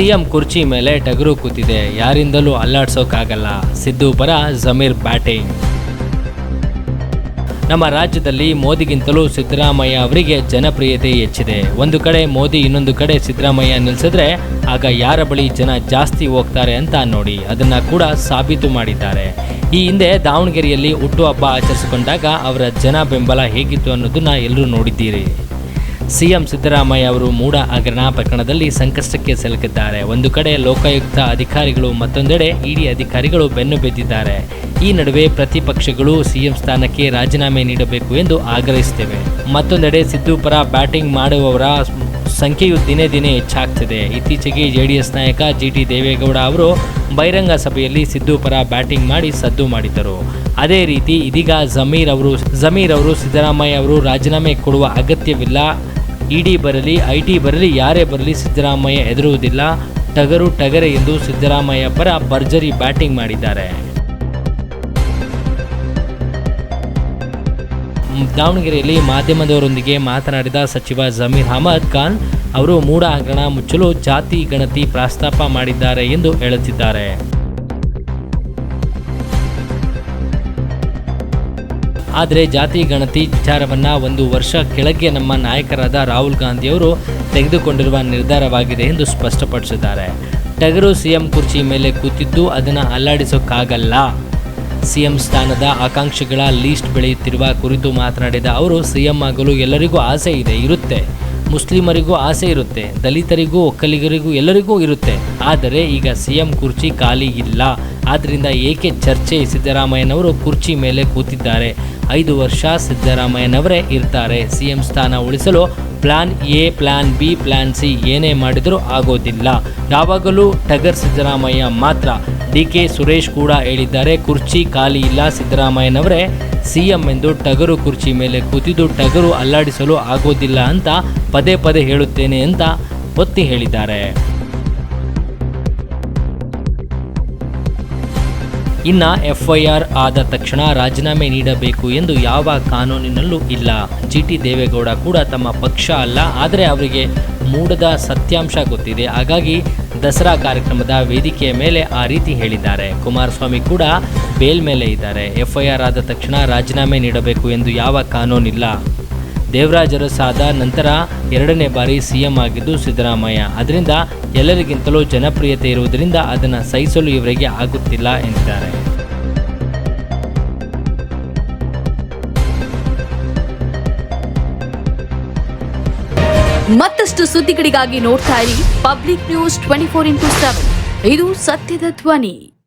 CM ಕುರ್ಚಿ ಮೇಲೆ ಟಗರು ಕೂತಿದೆ. ಯಾರಿಂದಲೂ ಅಲ್ಲಾಡ್ಸೋಕ್ಕಾಗಲ್ಲ ಸಿದ್ದು ಪರ ಜಮೀರ್ ಬ್ಯಾಟಿಂಗ್. ನಮ್ಮ ರಾಜ್ಯದಲ್ಲಿ ಮೋದಿಗಿಂತಲೂ ಸಿದ್ದರಾಮಯ್ಯ ಅವರಿಗೆ ಜನಪ್ರಿಯತೆ ಹೆಚ್ಚಿದೆ. ಒಂದು ಕಡೆ ಮೋದಿ, ಇನ್ನೊಂದು ಕಡೆ ಸಿದ್ದರಾಮಯ್ಯ ನಿಲ್ಲಿಸಿದ್ರೆ ಆಗ ಯಾರ ಬಳಿ ಜನ ಜಾಸ್ತಿ ಹೋಗ್ತಾರೆ ಅಂತ ನೋಡಿ ಅದನ್ನು ಕೂಡ ಸಾಬೀತು ಮಾಡಿದ್ದಾರೆ. ಈ ಹಿಂದೆ ದಾವಣಗೆರೆಯಲ್ಲಿ ಹುಟ್ಟುಹಬ್ಬ ಆಚರಿಸಿಕೊಂಡಾಗ ಅವರ ಜನ ಬೆಂಬಲ ಹೇಗಿತ್ತು ಅನ್ನೋದನ್ನ ಎಲ್ಲರೂ ನೋಡಿದ್ದೀರಿ. ಸಿಎಂ ಸಿದ್ದರಾಮಯ್ಯ ಅವರು ಮೂಡ ಹಗರಣ ಪ್ರಕರಣದಲ್ಲಿ ಸಂಕಷ್ಟಕ್ಕೆ ಸಿಲುಕಿದ್ದಾರೆ. ಒಂದು ಕಡೆ ಲೋಕಾಯುಕ್ತ ಅಧಿಕಾರಿಗಳು, ಮತ್ತೊಂದೆಡೆ ಇಡಿ ಅಧಿಕಾರಿಗಳು ಬೆನ್ನು ಬಿದ್ದಿದ್ದಾರೆ. ಈ ನಡುವೆ ಪ್ರತಿಪಕ್ಷಗಳು ಸಿಎಂ ಸ್ಥಾನಕ್ಕೆ ರಾಜೀನಾಮೆ ನೀಡಬೇಕು ಎಂದು ಆಗ್ರಹಿಸುತ್ತೇವೆ. ಮತ್ತೊಂದೆಡೆ ಸಿದ್ದು ಪರ ಬ್ಯಾಟಿಂಗ್ ಮಾಡುವವರ ಸಂಖ್ಯೆಯು ದಿನೇ ದಿನೇ ಹೆಚ್ಚಾಗ್ತಿದೆ. ಇತ್ತೀಚೆಗೆ ಜೆಡಿಎಸ್ ನಾಯಕ ಜಿ ಟಿ ದೇವೇಗೌಡ ಅವರು ಬಹಿರಂಗ ಸಭೆಯಲ್ಲಿ ಸಿದ್ದು ಪರ ಬ್ಯಾಟಿಂಗ್ ಮಾಡಿ ಸದ್ದು ಮಾಡಿದ್ದರು. ಅದೇ ರೀತಿ ಇದೀಗ ಜಮೀರ್ ಅವರು ಜಮೀರ್ ಅವರು ಸಿದ್ದರಾಮಯ್ಯ ಅವರು ರಾಜೀನಾಮೆ ಕೊಡುವ ಅಗತ್ಯವಿಲ್ಲ. ಇಡಿ ಬರಲಿ ಐ ಟಿ ಬರಲಿ, ಯಾರೇ ಬರಲಿ ಸಿದ್ದರಾಮಯ್ಯ ಎದುರುವುದಿಲ್ಲ ಟಗರು ಟಗರೆ ಎಂದು ಸಿದ್ದರಾಮಯ್ಯ ಪರ ಭರ್ಜರಿ ಬ್ಯಾಟಿಂಗ್ ಮಾಡಿದ್ದಾರೆ. ದಾವಣಗೆರೆಯಲ್ಲಿ ಮಾಧ್ಯಮದವರೊಂದಿಗೆ ಮಾತನಾಡಿದ ಸಚಿವ ಜಮೀರ್ ಅಹಮದ್ ಖಾನ್, ಅವರು ಮೂಡ ಹಗರಣ ಮುಚ್ಚಲು ಜಾತಿ ಗಣತಿ ಪ್ರಸ್ತಾಪ ಮಾಡಿದ್ದಾರೆ ಎಂದು ಹೇಳುತ್ತಿದ್ದಾರೆ. ಆದರೆ ಜಾತಿ ಗಣತಿ ವಿಚಾರವನ್ನು ಒಂದು ವರ್ಷ ಕೆಳಗೆ ನಮ್ಮ ನಾಯಕರಾದ ರಾಹುಲ್ ಗಾಂಧಿಯವರು ತೆಗೆದುಕೊಂಡಿರುವ ನಿರ್ಧಾರವಾಗಿದೆ ಎಂದು ಸ್ಪಷ್ಟಪಡಿಸಿದ್ದಾರೆ. ಟಗರು ಸಿಎಂ ಕುರ್ಚಿ ಮೇಲೆ ಕೂತಿದ್ದು ಅದನ್ನು ಅಲ್ಲಾಡಿಸೋಕ್ಕಾಗಲ್ಲ. ಸಿಎಂ ಸ್ಥಾನದ ಆಕಾಂಕ್ಷಿಗಳ ಲೀಸ್ಟ್ ಬೆಳೆಯುತ್ತಿರುವ ಕುರಿತು ಮಾತನಾಡಿದ ಅವರು, ಸಿಎಂ ಆಗಲು ಎಲ್ಲರಿಗೂ ಆಸೆ ಇದೆ, ಇರುತ್ತೆ. ಮುಸ್ಲಿಮರಿಗೂ ಆಸೆ ಇರುತ್ತೆ, ದಲಿತರಿಗೂ, ಒಕ್ಕಲಿಗರಿಗೂ ಎಲ್ಲರಿಗೂ ಇರುತ್ತೆ. ಆದರೆ ಈಗ ಸಿಎಂ ಕುರ್ಚಿ ಖಾಲಿ ಇಲ್ಲ. ಆದ್ದರಿಂದ ಏಕೆ ಚರ್ಚೆ ಸಿದ್ದರಾಮಯ್ಯನವರು ಕುರ್ಚಿ ಮೇಲೆ ಕೂತಿದ್ದಾರೆ? ಐದು ವರ್ಷ ಸಿದ್ದರಾಮಯ್ಯನವರೇ ಇರ್ತಾರೆ. ಸಿಎಂ ಸ್ಥಾನ ಉಳಿಸಲು plan A, plan B, plan C ಏನೇ ಮಾಡಿದರೂ ಆಗೋದಿಲ್ಲ. ಯಾವಾಗಲೂ ಟಗರ್ ಸಿದ್ದರಾಮಯ್ಯ ಮಾತ್ರ. ಡಿ ಕೆ ಸುರೇಶ್ ಕೂಡ ಹೇಳಿದ್ದಾರೆ, ಕುರ್ಚಿ ಖಾಲಿ ಇಲ್ಲ ಸಿದ್ದರಾಮಯ್ಯನವರೇ. ಸಿಎಂ ಎಂದು ಟಗರು ಕುರ್ಚಿ ಮೇಲೆ ಕೂತಿದ್ದು ಟಗರು ಅಲ್ಲಾಡಿಸಲು ಆಗೋದಿಲ್ಲ ಅಂತ ಪದೇ ಪದೇ ಹೇಳುತ್ತೇನೆ ಅಂತ ಒತ್ತಿ ಹೇಳಿದ್ದಾರೆ. ಇನ್ನ ಎಫ್ಐಆರ್ ಆದ ತಕ್ಷಣ ರಾಜೀನಾಮೆ ನೀಡಬೇಕು ಎಂದು ಯಾವ ಕಾನೂನಿನಲ್ಲೂ ಇಲ್ಲ. ಜಿಟಿ ದೇವೇಗೌಡ ಕೂಡ ತಮ್ಮ ಪಕ್ಷ ಅಲ್ಲ, ಆದರೆ ಅವರಿಗೆ ಮೂಡದ ಸತ್ಯಾಂಶ ಗೊತ್ತಿದೆ. ಹಾಗಾಗಿ ದಸರಾ ಕಾರ್ಯಕ್ರಮದ ವೇದಿಕೆಯ ಮೇಲೆ ಆ ರೀತಿ ಹೇಳಿದ್ದಾರೆ. ಕುಮಾರಸ್ವಾಮಿ ಕೂಡ ಬೇಲ್ ಮೇಲೆ ಇದ್ದಾರೆ. ಎಫ್ಐಆರ್ ಆದ ತಕ್ಷಣ ರಾಜೀನಾಮೆ ನೀಡಬೇಕು ಎಂದು ಯಾವ ಕಾನೂನಿಲ್ಲ. ದೇವರಾಜ ಅರಸ್ ಆದ ನಂತರ ಎರಡನೇ ಬಾರಿ ಸಿಎಂ ಆಗಿದ್ದು ಸಿದ್ದರಾಮಯ್ಯ. ಅದರಿಂದ ಎಲ್ಲರಿಗಿಂತಲೂ ಜನಪ್ರಿಯತೆ ಇರುವುದರಿಂದ ಅದನ್ನು ಸಹಿಸಲು ಇವರಿಗೆ ಆಗುತ್ತಿಲ್ಲ ಎಂದಿದ್ದಾರೆ. ಮತ್ತಷ್ಟು ಸುದ್ದಿಗಳಿಗಾಗಿ ನೋಡ್ತಾ ಇರಿ public news twenty four into seven. ಇದು ಸತ್ಯದ ಧ್ವನಿ.